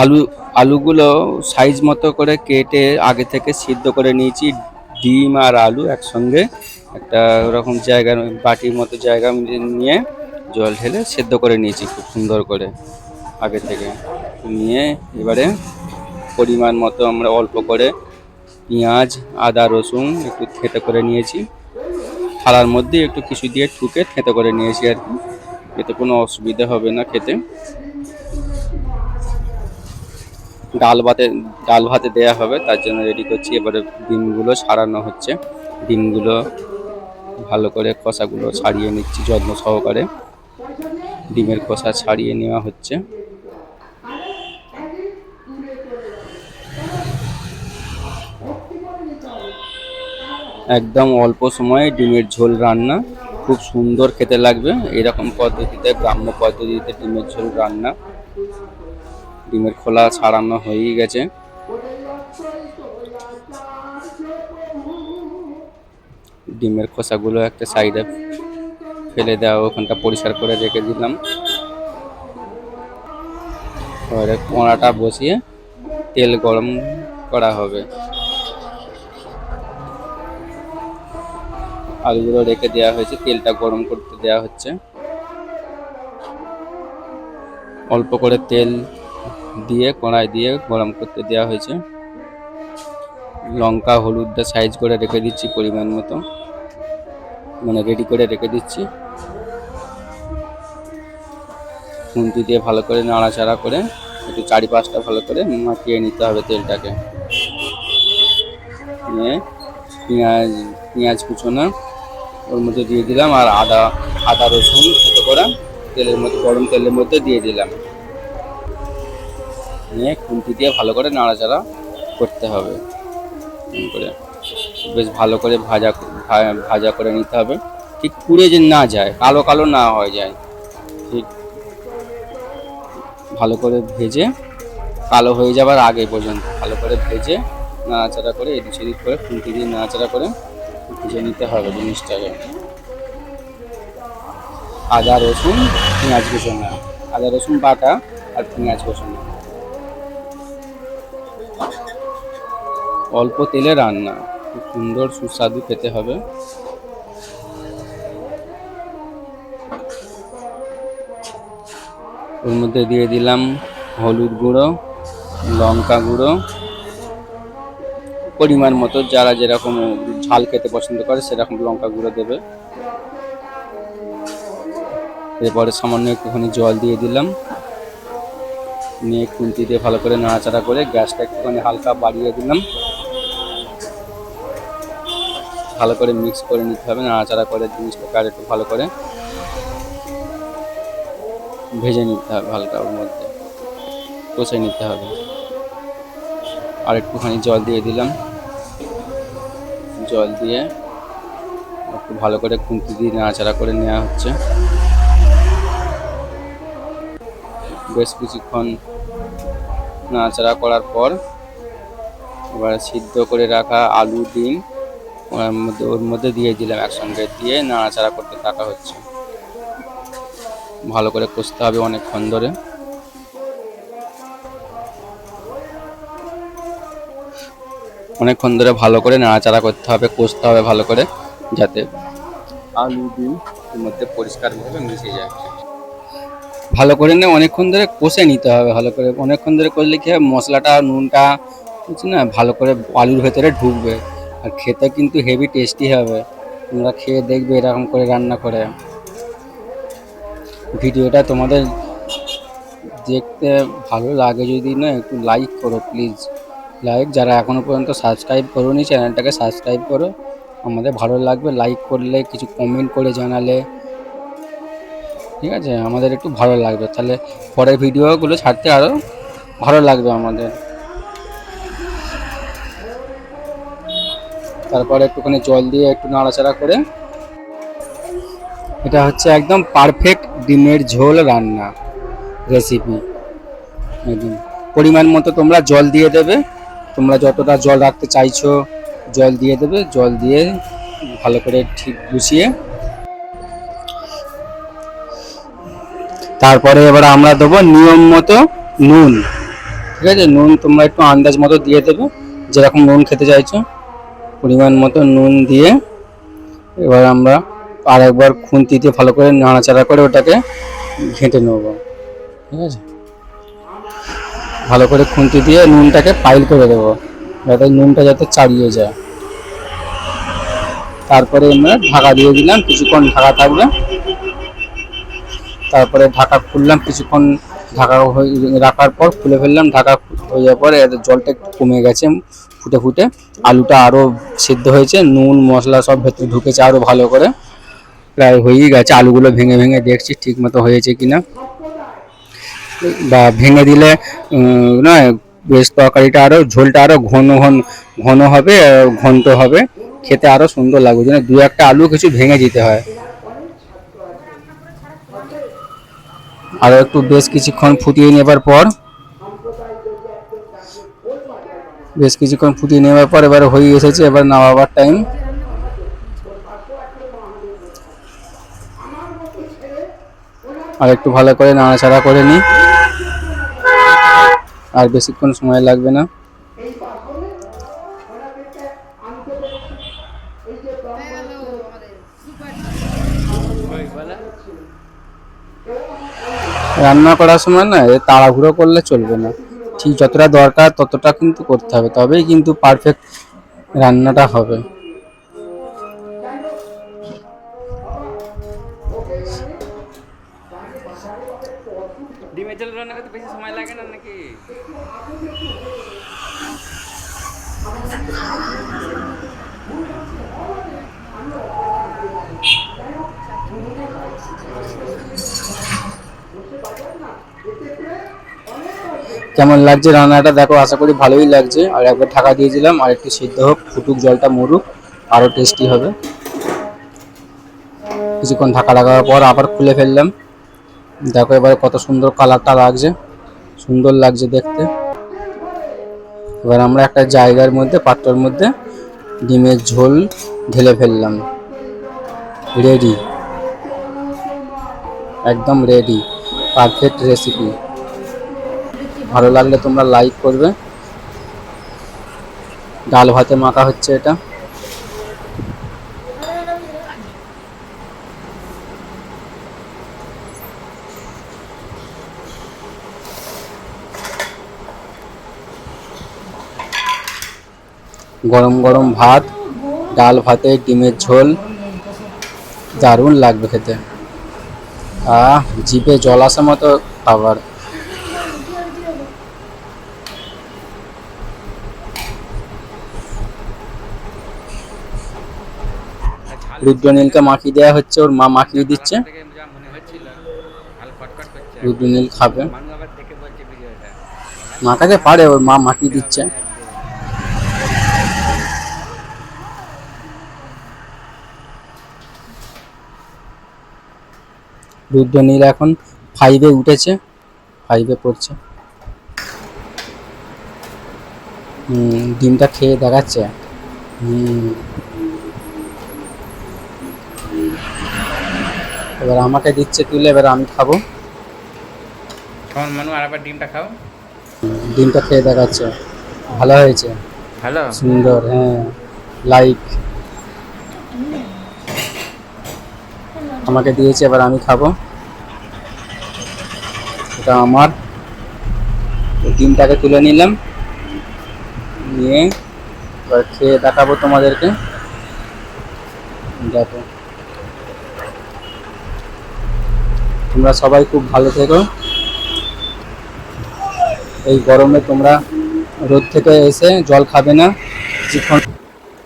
আলু, আলুগুলো সাইজ মতো করে কেটে আগে থেকে সিদ্ধ করে নিয়েছি। ডিম আর আলু একসঙ্গে একটা ওরকম জায়গা, বাটির মতো জায়গা নিয়ে জল ঢেলে সেদ্ধ করে নিয়েছি খুব সুন্দর করে আগে থেকে। নিয়ে এবারে পরিমাণ মতো আমরা অল্প করে পেঁয়াজ, আদা, রসুন একটু থেতে করে নিয়েছি। থালার মধ্যে একটু কিছু দিয়ে ঠুকে থেতে করে নিয়েছি আর কি। এতে কোনো অসুবিধা হবে না খেতে। ডাল ভাতে ডাল ভাতে দেওয়া হবে, তার জন্য রেডি করছি। এবারে ডিমগুলো ছাড়ানো হচ্ছে। ডিমগুলো ভালো করে খোসাগুলো ছাড়িয়ে নিচ্ছি যত্ন সহকারে। ডিমের খোসা ছাড়িয়ে নেওয়া হচ্ছে। একদম অল্প সময়ে ডিমের ঝোল রান্না খুব সুন্দর খেতে লাগবে। এরকম পদ্ধতিতে, গ্রাম্য পদ্ধতিতে ডিমের ঝোল রান্না ডিমের খোলা ছাড়ানো হয়েই গেছে। ডিমের খোসাগুলো একটা সাইডে ফেলে দেওয়া, ওখানটা পরিষ্কার করে রেখে দিলাম। এবারে কড়াটা বসিয়ে তেল গরম করা হবে। আলুগুলো রেখে দেওয়া হয়েছে, তেলটা গরম করতে দেওয়া হচ্ছে। অল্প করে তেল দিয়ে, কড়াই দিয়ে গরম করতে দেওয়া হয়েছে। লঙ্কা, হলুদটা সাইজ করে রেখে দিচ্ছি পরিমাণ মতো। মানে রেডি করে রেখে দিচ্ছি। খুন্তি দিয়ে ভালো করে নাড়াচাড়া করে, একটু চারি পাঁচটা ভালো করে মাখিয়ে নিতে হবে তেলটাকে। নিয়ে পেঁয়াজ পেঁয়াজ কুচোনা, ওর মধ্যে দিয়ে দিলাম আর আদা আদা রসুন, ছোটো করে তেলের মধ্যে, গরম তেলের মধ্যে দিয়ে দিলাম। নিয়ে খুন্তি দিয়ে ভালো করে নাড়াচাড়া করতে হবে। করে। বেশ ভালো করে ভাজা ভাজা করে নিতে হবে। ঠিক পুড়ে যে না যায়, কালো কালো না হয়ে যায়, ঠিক ভালো করে ভেজে, কালো হয়ে যাবার আগে পর্যন্ত ভালো করে ভেজে নাড়াচাড়া করে এদিক সেদিক করে খুন্তি দিয়ে নাড়াচাড়া করে ভেজে নিতে হবে জিনিসটাকে। আদা, রসুন, পেঁয়াজ কুচোনা আদা, রসুন বাটা আর পেঁয়াজ কুচোনা অল্প তেলে রান্না। খুব সুন্দর, সুস্বাদু খেতে হবে। ওর মধ্যে দিয়ে দিলাম হলুদ গুঁড়ো, লঙ্কা গুঁড়ো। পরিমাণ মতো যারা যেরকম ঝাল খেতে পছন্দ করে, সেরকম লঙ্কা গুঁড়ো দেবে। এরপরে সামান্য একটুখানি জল দিয়ে দিলাম। নিয়ে খুন্তি দিয়ে ভালো করে নাড়াচাড়া করে গ্যাসটা একটুখানি হালকা বাড়িয়ে দিলাম। ভালো করে মিক্স করে নিতে হবে, নাড়াচাড়া করে জিনিসটাকে আর একটু ভালো করে ভেজে নিতে হবে হালকা ওর মধ্যে, কষে নিতে হবে। আর একটুখানি জল দিয়ে দিলাম। জল দিয়ে একটু ভালো করে খুন্তি দিয়ে নাড়াচাড়া করে নেওয়া হচ্ছে। বেশ কিছুক্ষণ নাড়াচাড়া করার পর এবার সিদ্ধ করে রাখা আলু, ডিম ওর মধ্যে ওর মধ্যে দিয়ে দিলাম একসঙ্গে দিয়ে নাড়াচাড়া করতে থাকা হচ্ছে। ভালো করে কষতে হবে অনেকক্ষণ ধরে। অনেকক্ষণ ধরে ভালো করে নাড়াচাড়া করতে হবে, কষতে হবে ভালো করে, যাতে আলু ডিম এর মধ্যে পরিষ্কারভাবে মিশে যায়। ভালো করে নিয়ে অনেকক্ষণ ধরে কষে নিতে হবে ভালো করে। অনেকক্ষণ ধরে করলে কি হবে মশলাটা, নুনটা বুঝছি না, ভালো করে আলুর ভেতরে ঢুকবে। আর খেতে কিন্তু হেভি টেস্টি হবে। তোমরা খেয়ে দেখবে এরকম করে রান্না করে। ভিডিওটা তোমাদের দেখতে ভালো লাগে যদি না, একটু লাইক করো প্লিজ লাইক যারা এখনও পর্যন্ত সাবস্ক্রাইব করোনি চ্যানেলটাকে সাবস্ক্রাইব করো। আমাদের ভালো লাগবে লাইক করলে, কিছু কমেন্ট করে জানালে। ঠিক আছে? আমাদের একটু ভালো লাগবে। তাহলে পরের ভিডিওগুলো ছাড়তে আরও ভালো লাগবে আমাদের। তারপরে একটুখানি জল দিয়ে একটু নাড়াচাড়া করে। এটা হচ্ছে একদম পারফেক্ট ডিমের ঝোল রান্না রেসিপি একদম। পরিমাণ মতো তোমরা জল দিয়ে দেবে। তোমরা যতটা জল রাখতে চাইছো, জল দিয়ে দেবে। জল দিয়ে ভালো করে ঠিক গুছিয়ে। তারপরে এবার আমরা দেবো নিয়ম মতো নুন। ঠিক আছে? নুন তোমরা একটু আন্দাজ মতো দিয়ে দেবে। যেরকম নুন খেতে চাইছো। পরিমাণ মতো নুন দিয়ে এবার আমরা আর একবার খুন্তি দিয়ে ভালো করে নাড়াচাড়া করে ওটাকে ঘেঁটে নেব। ঠিক আছে? ভালো করে খুন্তি দিয়ে নুনটাকে পাইল করে দেবো যাতে নুনটা যাতে চাড়িয়ে যায়। তারপরে আমরা ঢাকা দিয়ে দিলাম, কিছুক্ষণ ঢাকা থাকবে। তারপরে ঢাকা খুললাম, কিছুক্ষণ ঢাকা রাখার পর খুলে ফেললাম, ঢাকা হয়ে যাওয়ার পরে এর জলটা একটু কমে গেছে ফুটে ফুটে। আলুটা আরও সিদ্ধ হয়েছে, নুন, মশলা সব ভেতরে ঢুকেছে আরও ভালো করে। প্রায় হয়েই গেছে, আলুগুলো ভেঙে ভেঙে দেখছি ঠিক মতো হয়েছে কি না বা ভেঙে দিলে না বেশ তরকারিটা আরও ঝোলটা আরও ঘন ঘন ঘন হবে ঘন্ট হবে। খেতে আরও সুন্দর লাগবে, যেন দু একটা আলু কিছু ভেঙে দিতে হয়। আরও একটু বেশ কিছুক্ষণ ফুটিয়ে নেবার পর বেশ কিছুক্ষণ ফুটিয়ে নেওয়ার পর এবার হয়ে এসেছে এবার নামাবার টাইম আর একটু ভালো করে নাড়াচাড়া করে নিই। আর বেশিক্ষণ সময় লাগবে না। রান্না করার সময় না তাড়াহুড়ো করলে চলবে না। ঠিক যতটা দরকার ততটা কিন্তু করতে হবে, তবেই কিন্তু পারফেক্ট রান্নাটা হবে। ডিমের ঝোল বেশি সময় লাগে না নাকি? কেমন লাগছে রান্নাটা? দেখো, আশা করি ভালোই লাগছে। আর একবার ঢাকা দিয়েছিলাম, আর একটু সিদ্ধ হোক, ফুটুক জলটা মরুক আরও টেস্টি হবে। কিছুক্ষণ ঢাকা লাগাবার পর আবার খুলে ফেললাম। দেখো এবারে কত সুন্দর কালারটা লাগছে। সুন্দর লাগছে দেখতে। এবার আমরা একটা জায়গার মধ্যে, পাত্রর মধ্যে ডিমের ঝোল ঢেলে ফেললাম। রেডি একদম রেডি পারফেক্ট রেসিপি ভালো লাগলে তোমরা লাইক করবে। ডাল ভাতে মাখা হচ্ছে এটা। গরম গরম ভাত, ডাল ভাতে, ডিমের ঝোল, দারুণ লাগবে খেতে। আহ, জিভে জল আসা মতো খাবার। রুদ্রনীলকে মাখিয়ে দেওয়া হচ্ছে, ওর মা মাখিয়ে দিচ্ছে। রুদ্রনীল খাবে। মাখাতে পারে, ওর মা মাখিয়ে দিচ্ছে। রুদ্রনীল এখন ফাইভে উঠেছে ফাইভে পড়ছে। ডিমটা খেয়ে দেখাচ্ছে। হুম এবার আমাকে দিচ্ছে তুলে এবার আমি খাব। কেমন মানু আর আবার ডিমটা খাও। ডিমটা খেয়ে দেখাচ্ছে। ভালো হয়েছে। ভালো? সুন্দর হ্যাঁ। লাইক আমাকে দিয়েছে এবার আমি খাব। এটা আমার। ডিমটাকে তুলে নিলাম। নিয়ে এবার খেয়ে দেখাবো তোমাদেরকে। দেখো। তোমরা সবাই খুব ভালো থেকো। এই গরমে তোমরা রোদ থেকে এসে জল খাবে না। কিছুক্ষণ